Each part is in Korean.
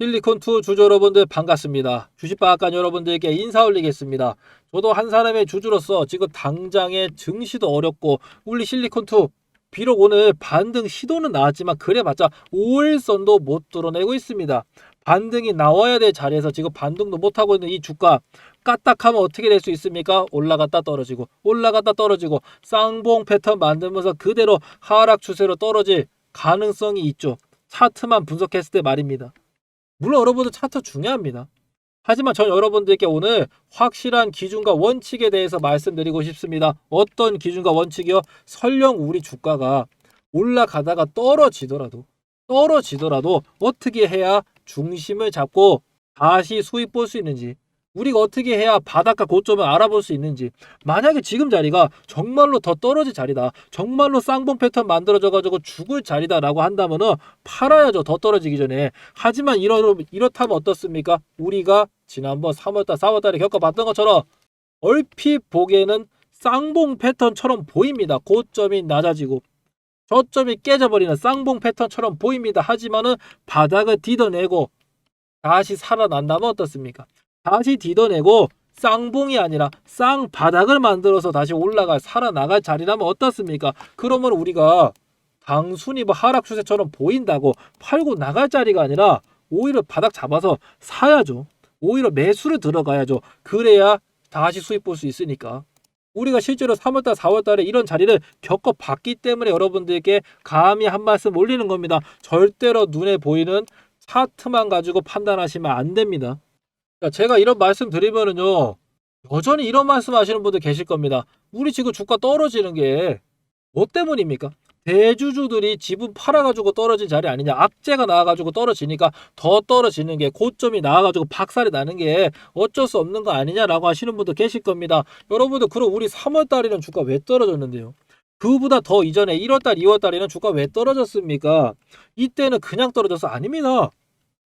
실리콘2 주주 여러분들 반갑습니다. 주식방앗간 여러분들께 인사 올리겠습니다. 저도 한 사람의 주주로서 지금 당장의 증시도 어렵고 우리 실리콘2 비록 오늘 반등 시도는 나왔지만 그래봤자 5일선도 못 뚫어내고 있습니다. 반등이 나와야 될 자리에서 지금 반등도 못하고 있는 이 주가 까딱하면 어떻게 될 수 있습니까? 올라갔다 떨어지고 올라갔다 떨어지고 쌍봉 패턴 만들면서 그대로 하락 추세로 떨어질 가능성이 있죠. 차트만 분석했을 때 말입니다. 물론 여러분들 차트 중요합니다. 하지만 전 여러분들께 오늘 확실한 기준과 원칙에 대해서 말씀드리고 싶습니다. 어떤 기준과 원칙이요? 설령 우리 주가가 올라가다가 떨어지더라도 떨어지더라도 어떻게 해야 중심을 잡고 다시 수익 볼 수 있는지 우리가 어떻게 해야 바닷가 고점을 알아볼 수 있는지. 만약에 지금 자리가 정말로 더 떨어질 자리다 정말로 쌍봉 패턴 만들어져 가지고 죽을 자리다 라고 한다면은 팔아야죠 더 떨어지기 전에. 하지만 이러, 이렇다면 어떻습니까? 우리가 지난번 3월달 4월달에 겪어봤던 것처럼 얼핏 보기에는 쌍봉 패턴처럼 보입니다. 고점이 낮아지고. 저점이 깨져버리는 쌍봉 패턴처럼 보입니다. 하지만은 바닥을 디뎌내고 다시 살아난다면 어떻습니까 다시 디뎌내고 쌍봉이 아니라 쌍바닥을 만들어서 다시 올라갈 살아나갈 자리라면 어떻습니까? 그러면 우리가 단순히 뭐 하락 추세처럼 보인다고 팔고 나갈 자리가 아니라 오히려 바닥 잡아서 사야죠. 오히려 매수를 들어가야죠. 그래야 다시 수익 볼 수 있으니까. 우리가 실제로 3월달, 4월달에 이런 자리를 겪어봤기 때문에 여러분들께 감히 한 말씀 올리는 겁니다. 절대로 눈에 보이는 차트만 가지고 판단하시면 안 됩니다. 자, 제가 이런 말씀 드리면은요, 여전히 이런 말씀 하시는 분들 계실 겁니다. 우리 지금 주가 떨어지는 게 뭐 때문입니까? 대주주들이 지분 팔아가지고 떨어진 자리 아니냐. 악재가 나와가지고 떨어지니까 더 떨어지는 게 고점이 나와가지고 박살이 나는 게 어쩔 수 없는 거 아니냐라고 하시는 분도 계실 겁니다. 여러분들, 그럼 우리 3월달에는 주가 왜 떨어졌는데요? 그보다 더 이전에 1월달, 2월달에는 주가 왜 떨어졌습니까? 이때는 그냥 떨어져서 아닙니다.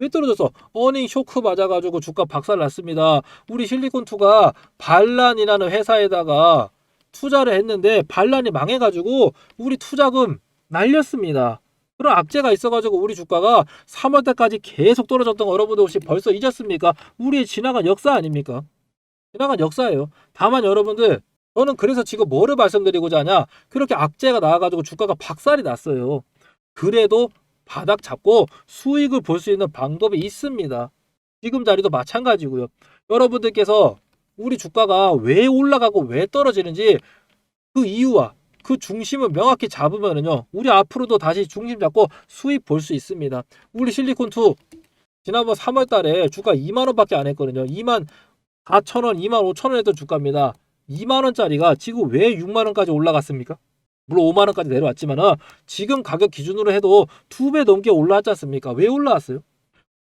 왜 떨어졌어? 어닝 쇼크 맞아가지고 주가 박살 났습니다. 우리 실리콘2가 반란이라는 회사에다가 투자를 했는데 반란이 망해가지고 우리 투자금 날렸습니다. 그런 악재가 있어가지고 우리 주가가 3월 달까지 계속 떨어졌던 거 여러분들 혹시 벌써 잊었습니까? 우리의 지나간 역사 아닙니까? 지나간 역사예요. 다만 여러분들 저는 그래서 지금 뭐를 말씀드리고자 하냐? 그렇게 악재가 나와가지고 주가가 박살이 났어요. 그래도 바닥 잡고 수익을 볼 수 있는 방법이 있습니다. 지금 자리도 마찬가지고요. 여러분들께서 우리 주가가 왜 올라가고 왜 떨어지는지 그 이유와 그 중심을 명확히 잡으면은요. 우리 앞으로도 다시 중심 잡고 수익 볼 수 있습니다. 우리 실리콘2 지난번 3월 달에 주가 2만 원밖에 안 했거든요. 2만 4천 원, 2만 5천 원 했던 주가입니다. 2만 원짜리가 지금 왜 6만 원까지 올라갔습니까? 물론 5만 원까지 내려왔지만은 지금 가격 기준으로 해도 두 배 넘게 올라왔지 않습니까? 왜 올라왔어요?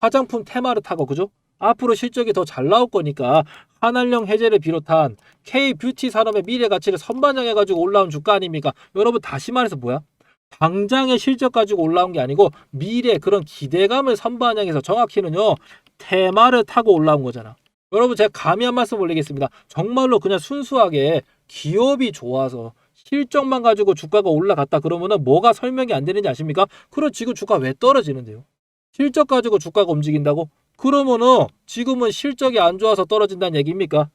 화장품 테마를 타고 그죠? 앞으로 실적이 더 잘 나올 거니까 한알령 해제를 비롯한 K 뷰티 산업의 미래 가치를 선반영해 가지고 올라온 주가 아닙니까? 여러분 다시 말해서 뭐야? 당장의 실적 가지고 올라온 게 아니고 미래 그런 기대감을 선반영해서 정확히는요 테마를 타고 올라온 거잖아. 여러분 제가 감히 한 말씀 올리겠습니다. 정말로 그냥 순수하게 기업이 좋아서 실적만 가지고 주가가 올라갔다 그러면은 뭐가 설명이 안 되는지 아십니까? 그럼 지금 주가 왜 떨어지는데요? 실적 가지고 주가가 움직인다고? 그러면은 지금은 실적이 안 좋아서 떨어진다는 얘기입니까?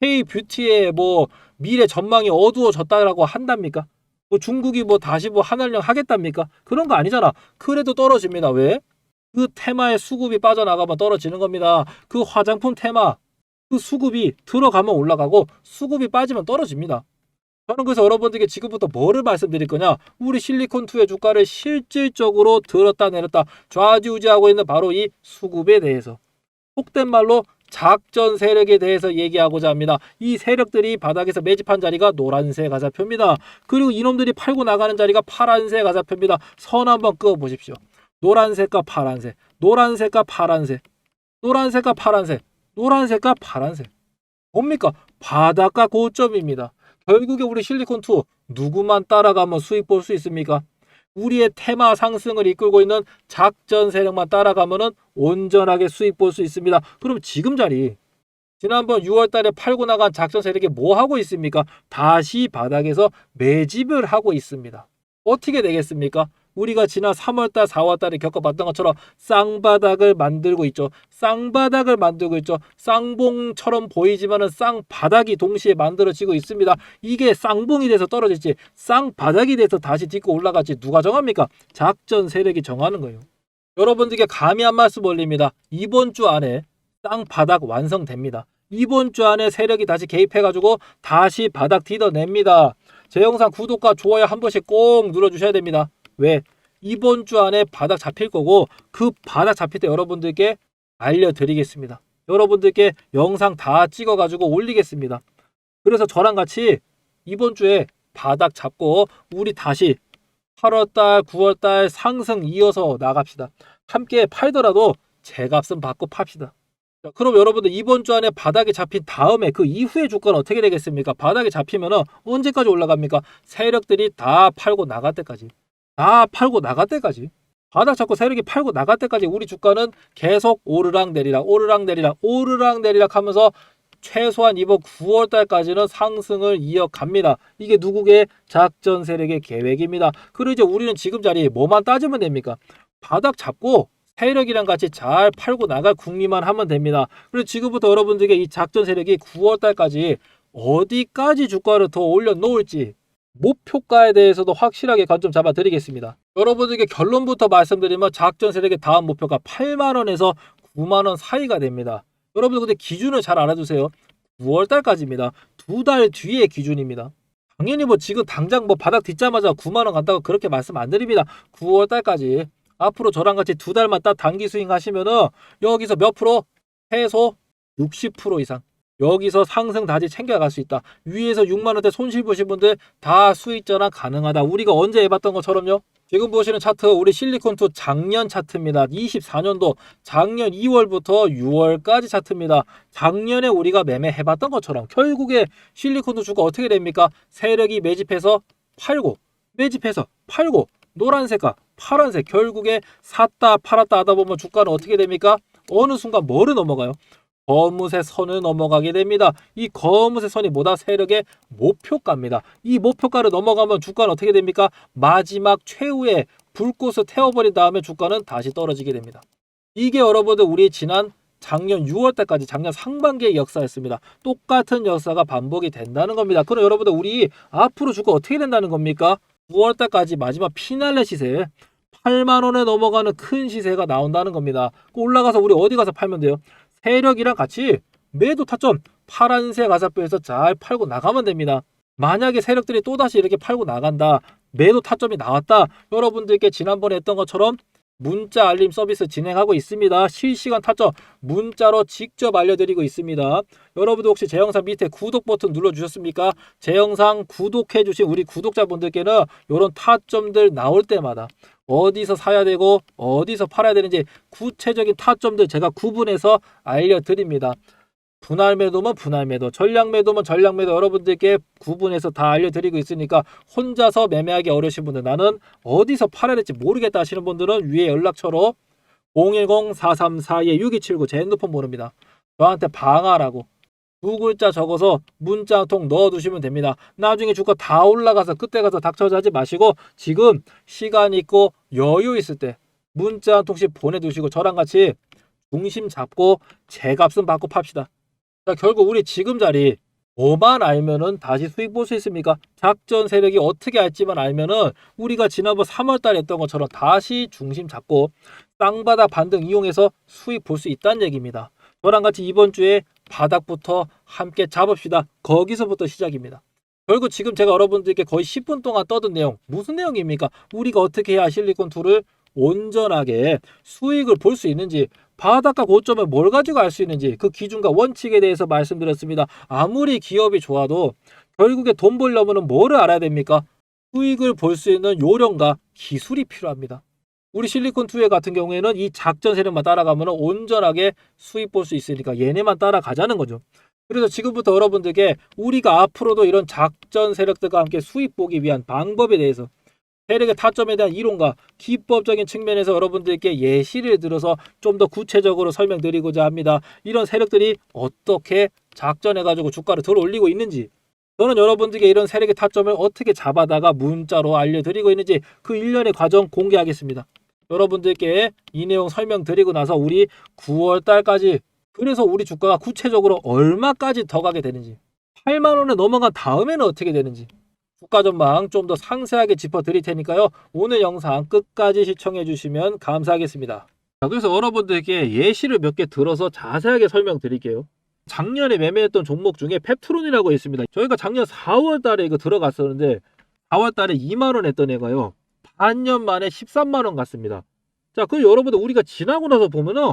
K 뷰티의 뭐 미래 전망이 어두워졌다라고 한답니까? 뭐 중국이 뭐 다시 뭐 한알령 하겠답니까? 그런 거 아니잖아. 그래도 떨어집니다. 왜? 그 테마의 수급이 빠져나가면 떨어지는 겁니다. 그 화장품 테마 그 수급이 들어가면 올라가고 수급이 빠지면 떨어집니다. 저는 그래서 여러분들께 지금부터 뭐를 말씀드릴 거냐? 우리 실리콘2의 주가를 실질적으로 들었다 내렸다 좌지우지하고 있는 바로 이 수급에 대해서 속된 말로 작전 세력에 대해서 얘기하고자 합니다. 이 세력들이 바닥에서 매집한 자리가 노란색 가사표입니다. 그리고 이놈들이 팔고 나가는 자리가 파란색 가사표입니다. 선 한번 그어 보십시오. 노란색과 파란색, 노란색과 파란색, 노란색과 파란색, 노란색과 파란색. 뭡니까? 바닥과 고점입니다. 결국에 우리 실리콘2 누구만 따라가면 수익 볼 수 있습니까? 우리의 테마 상승을 이끌고 있는 작전 세력만 따라가면은 온전하게 수익 볼 수 있습니다. 그럼 지금 자리 지난번 6월 달에 팔고 나간 작전 세력이 뭐 하고 있습니까? 다시 바닥에서 매집을 하고 있습니다. 어떻게 되겠습니까? 우리가 지난 3월달, 4월달에 겪어봤던 것처럼 쌍바닥을 만들고 있죠. 쌍바닥을 만들고 있죠. 쌍봉처럼 보이지만은 쌍바닥이 동시에 만들어지고 있습니다. 이게 쌍봉이 돼서 떨어질지 쌍바닥이 돼서 다시 딛고 올라갈지 누가 정합니까? 작전 세력이 정하는 거예요. 여러분들께 감히 한 말씀 올립니다. 이번 주 안에 쌍바닥 완성됩니다. 이번 주 안에 세력이 다시 개입해가지고 다시 바닥 딛어냅니다. 제 영상 구독과 좋아요 한 번씩 꼭 눌러주셔야 됩니다. 왜? 이번 주 안에 바닥 잡힐 거고 그 바닥 잡힐 때 여러분들께 알려드리겠습니다. 여러분들께 영상 다 찍어가지고 올리겠습니다. 그래서 저랑 같이 이번 주에 바닥 잡고 우리 다시 8월달, 9월달 상승 이어서 나갑시다. 함께 팔더라도 제 값은 받고 팝시다. 자, 그럼 여러분들 이번 주 안에 바닥에 잡힌 다음에 그 이후의 주가는 어떻게 되겠습니까? 바닥에 잡히면은 언제까지 올라갑니까? 세력들이 다 팔고 나갈 때까지. 다 팔고 나갈 때까지. 바닥 잡고 세력이 팔고 나갈 때까지 우리 주가는 계속 오르락 내리락 오르락 내리락 오르락 내리락 하면서 최소한 이번 9월 달까지는 상승을 이어갑니다. 이게 누구의 작전 세력의 계획입니다. 그리고 이제 우리는 지금 자리에 뭐만 따지면 됩니까? 바닥 잡고 세력이랑 같이 잘 팔고 나갈 궁리만 하면 됩니다. 그리고 지금부터 여러분들에게 이 작전 세력이 9월 달까지 어디까지 주가를 더 올려놓을지 목표가에 대해서도 확실하게 관점 잡아드리겠습니다. 여러분들에게 결론부터 말씀드리면 작전 세력의 다음 목표가 8만 원에서 9만 원 사이가 됩니다. 여러분들 근데 기준을 잘 알아두세요. 9월 달까지입니다. 두 달 뒤의 기준입니다. 당연히 뭐 지금 당장 뭐 바닥 딛자마자 9만 원 간다고 그렇게 말씀 안 드립니다. 9월 달까지 앞으로 저랑 같이 두 달만 딱 단기 스윙 하시면은 여기서 몇 프로? 최소 60% 이상. 여기서 상승 다시 챙겨갈 수 있다. 위에서 6만 원대 손실 보신 분들 다 수익 전환 가능하다. 우리가 언제 해봤던 것처럼요. 지금 보시는 차트 우리 실리콘2 작년 차트입니다. 24년도 작년 2월부터 6월까지 차트입니다. 작년에 우리가 매매해봤던 것처럼 결국에 실리콘2 주가 어떻게 됩니까? 세력이 매집해서 팔고 매집해서 팔고 노란색과 파란색 결국에 샀다 팔았다 하다 보면 주가는 어떻게 됩니까? 어느 순간 뭐를 넘어가요? 거무새 선을 넘어가게 됩니다. 이 거무새 선이 뭐다? 세력의 목표가입니다. 이 목표가를 넘어가면 주가는 어떻게 됩니까? 마지막 최후의 불꽃을 태워버린 다음에 주가는 다시 떨어지게 됩니다. 이게 여러분들 우리 지난 작년 6월 달까지 작년 상반기의 역사였습니다. 똑같은 역사가 반복이 된다는 겁니다. 그럼 여러분들 우리 앞으로 주가 어떻게 된다는 겁니까? 9월 달까지 마지막 피날레 시세 8만 원에 넘어가는 큰 시세가 나온다는 겁니다. 그 올라가서 우리 어디 가서 팔면 돼요? 세력이랑 같이 매도 타점 파란색 아사표에서 잘 팔고 나가면 됩니다. 만약에 세력들이 또다시 이렇게 팔고 나간다. 매도 타점이 나왔다. 여러분들께 지난번에 했던 것처럼 문자 알림 서비스 진행하고 있습니다. 실시간 타점 문자로 직접 알려드리고 있습니다. 여러분들 혹시 제 영상 밑에 구독 버튼 눌러주셨습니까? 제 영상 구독해주신 우리 구독자분들께는 이런 타점들 나올 때마다 어디서 사야 되고 어디서 팔아야 되는지 구체적인 타점들 제가 구분해서 알려드립니다. 분할 매도면 분할 매도, 전량 매도면 전량 매도 여러분들께 구분해서 다 알려드리고 있으니까 혼자서 매매하기 어려우신 분들 나는 어디서 팔아야 될지 모르겠다 하시는 분들은 위에 연락처로 010-434-6279 제 핸드폰 번호입니다. 저한테 방하라고 두 글자 적어서 문자 한 통 넣어두시면 됩니다. 나중에 주가 다 올라가서 그때 가서 닥쳐자지 마시고 지금 시간 있고 여유 있을 때 문자 한 통씩 보내두시고 저랑 같이 중심 잡고 제 값은 받고 팝시다. 자, 결국 우리 지금 자리 뭐만 알면은 다시 수익 볼 수 있습니까? 작전 세력이 어떻게 할지만 알면은 우리가 지난번 3월 달에 했던 것처럼 다시 중심 잡고 땅바닥 반등 이용해서 수익 볼 수 있다는 얘기입니다. 저랑 같이 이번 주에 바닥부터 함께 잡읍시다. 거기서부터 시작입니다. 결국 지금 제가 여러분들께 거의 10분 동안 떠든 내용 무슨 내용입니까? 우리가 어떻게 해야 실리콘2를 온전하게 수익을 볼 수 있는지 바닷가 고점을 뭘 가지고 알 수 있는지 그 기준과 원칙에 대해서 말씀드렸습니다. 아무리 기업이 좋아도 결국에 돈 벌려면 뭐를 알아야 됩니까? 수익을 볼 수 있는 요령과 기술이 필요합니다. 우리 실리콘2회 같은 경우에는 이 작전 세력만 따라가면 온전하게 수익 볼수 있으니까 얘네만 따라가자는 거죠. 그래서 지금부터 여러분들께 우리가 앞으로도 이런 작전 세력들과 함께 수익 보기 위한 방법에 대해서 세력의 타점에 대한 이론과 기법적인 측면에서 여러분들께 예시를 들어서 좀 더 구체적으로 설명드리고자 합니다. 이런 세력들이 어떻게 작전해가지고 주가를 덜 올리고 있는지 저는 여러분들께 이런 세력의 타점을 어떻게 잡아다가 문자로 알려드리고 있는지 그 일련의 과정 공개하겠습니다. 여러분들께 이 내용 설명드리고 나서 우리 9월 달까지 그래서 우리 주가가 구체적으로 얼마까지 더 가게 되는지 8만 원에 넘어간 다음에는 어떻게 되는지 주가 전망 좀 더 상세하게 짚어 드릴 테니까요. 오늘 영상 끝까지 시청해 주시면 감사하겠습니다. 자, 그래서 여러분들께 예시를 몇 개 들어서 자세하게 설명드릴게요. 작년에 매매했던 종목 중에 펩트론이라고 있습니다. 저희가 작년 4월 달에 이거 들어갔었는데 4월 달에 2만 원 했던 애가요. 반년 만에 13만 원 갔습니다. 자, 그 여러분들 우리가 지나고 나서 보면은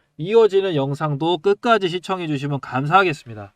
이어지는 영상도 끝까지 시청해 주시면 감사하겠습니다.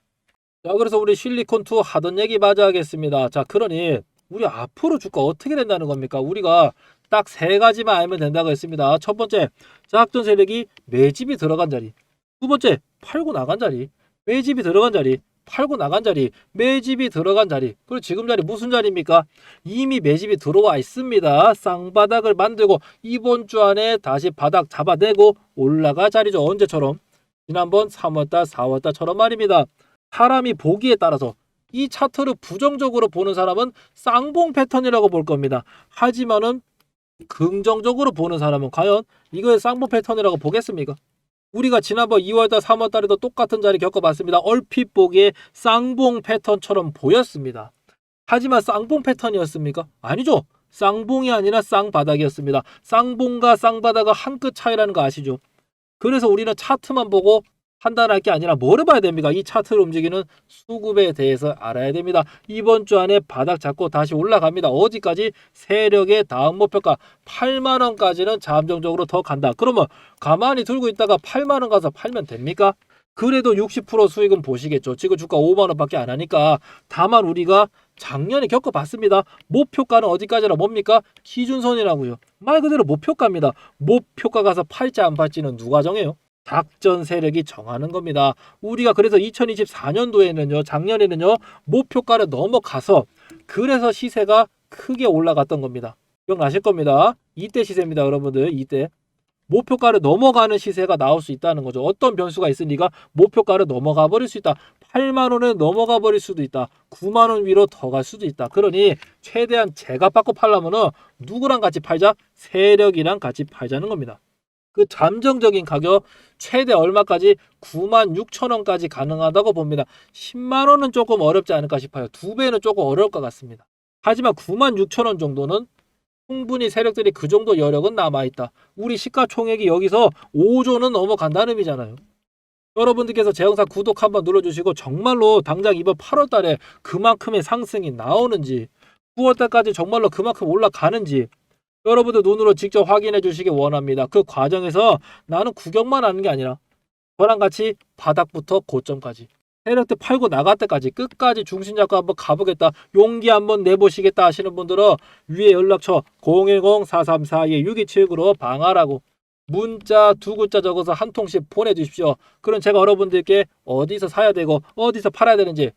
자, 그래서 우리 실리콘2 하던 얘기 마저 하겠습니다. 자, 그러니 우리 앞으로 주가 어떻게 된다는 겁니까? 우리가 딱 세 가지만 알면 된다고 했습니다. 첫 번째, 작전 세력이 매집이 들어간 자리. 두 번째, 팔고 나간 자리. 매집이 들어간 자리. 팔고 나간 자리, 매집이 들어간 자리. 그리고 지금 자리 무슨 자리입니까? 이미 매집이 들어와 있습니다. 쌍바닥을 만들고 이번 주 안에 다시 바닥 잡아내고 올라갈 자리죠. 언제처럼? 지난번 3월달, 4월달처럼 말입니다. 사람이 보기에 따라서 이 차트를 부정적으로 보는 사람은 쌍봉 패턴이라고 볼 겁니다. 하지만은 긍정적으로 보는 사람은 과연 이거의 쌍봉 패턴이라고 보겠습니까? 우리가 지난번 2월달, 3월달에도 똑같은 자리 겪어봤습니다. 얼핏 보기에 쌍봉 패턴처럼 보였습니다. 하지만 쌍봉 패턴이었습니까? 아니죠. 쌍봉이 아니라 쌍바닥이었습니다. 쌍봉과 쌍바닥은 한 끗 차이라는 거 아시죠? 그래서 우리는 차트만 보고 판단할 게 아니라 뭐를 봐야 됩니까? 이 차트를 움직이는 수급에 대해서 알아야 됩니다. 이번 주 안에 바닥 잡고 다시 올라갑니다. 어디까지? 세력의 다음 목표가 8만 원까지는 잠정적으로 더 간다. 그러면 가만히 들고 있다가 8만 원 가서 팔면 됩니까? 그래도 60% 수익은 보시겠죠. 지금 주가 5만 원밖에 안 하니까 다만 우리가 작년에 겪어봤습니다. 목표가는 어디까지나 뭡니까? 기준선이라고요. 말 그대로 목표가입니다. 목표가 가서 팔지 안 팔지는 누가 정해요? 작전 세력이 정하는 겁니다. 우리가 그래서 2024년도에는요, 작년에는요, 목표가를 넘어가서 그래서 시세가 크게 올라갔던 겁니다. 기억나실 겁니다. 이때 시세입니다, 여러분들. 이때. 목표가를 넘어가는 시세가 나올 수 있다는 거죠. 어떤 변수가 있으니까 목표가를 넘어가 버릴 수 있다. 8만 원에 넘어가 버릴 수도 있다. 9만 원 위로 더 갈 수도 있다. 그러니 최대한 제가 받고 팔려면은 누구랑 같이 팔자? 세력이랑 같이 팔자는 겁니다. 그 잠정적인 가격 최대 얼마까지 9만 6천 원까지 가능하다고 봅니다. 10만 원은 조금 어렵지 않을까 싶어요. 두 배는 조금 어려울 것 같습니다. 하지만 9만 6천 원 정도는 충분히 세력들이 그 정도 여력은 남아있다. 우리 시가총액이 여기서 5조는 넘어간다는 의미잖아요. 여러분들께서 제 영상 구독 한번 눌러주시고 정말로 당장 이번 8월 달에 그만큼의 상승이 나오는지 9월 달까지 정말로 그만큼 올라가는지 여러분들 눈으로 직접 확인해 주시기 원합니다. 그 과정에서 나는 구경만 하는 게 아니라 저랑 같이 바닥부터 고점까지 세력들 팔고 나갈 때까지 끝까지 중심 잡고 한번 가보겠다 용기 한번 내보시겠다 하시는 분들은 위에 연락처 010-434-6279로 방하라고 문자 두 글자 적어서 한 통씩 보내주십시오. 그럼 제가 여러분들께 어디서 사야 되고 어디서 팔아야 되는지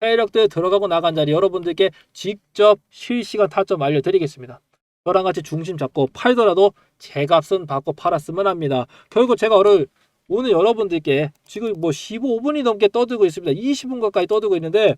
세력들 들어가고 나간 자리 여러분들께 직접 실시간 타점 알려드리겠습니다. 저랑 같이 중심 잡고 팔더라도 제 값은 받고 팔았으면 합니다. 결국 제가 오늘 오늘 여러분들께 지금 뭐 15분이 넘게 떠들고 있습니다. 20분 가까이 떠들고 있는데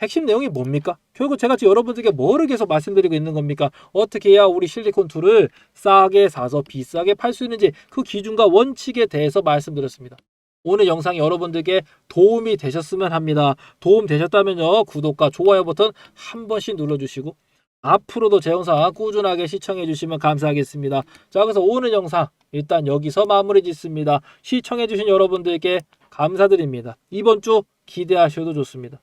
핵심 내용이 뭡니까? 결국 제가 지금 여러분들께 뭐를 계속 말씀드리고 있는 겁니까? 어떻게 해야 우리 실리콘 툴을 싸게 사서 비싸게 팔 수 있는지 그 기준과 원칙에 대해서 말씀드렸습니다. 오늘 영상이 여러분들께 도움이 되셨으면 합니다. 도움 되셨다면요. 구독과 좋아요 버튼 한 번씩 눌러주시고 앞으로도 제 영상 꾸준하게 시청해 주시면 감사하겠습니다. 자, 그래서 오늘 영상 일단 여기서 마무리 짓습니다. 시청해 주신 여러분들께 감사드립니다. 이번 주 기대하셔도 좋습니다.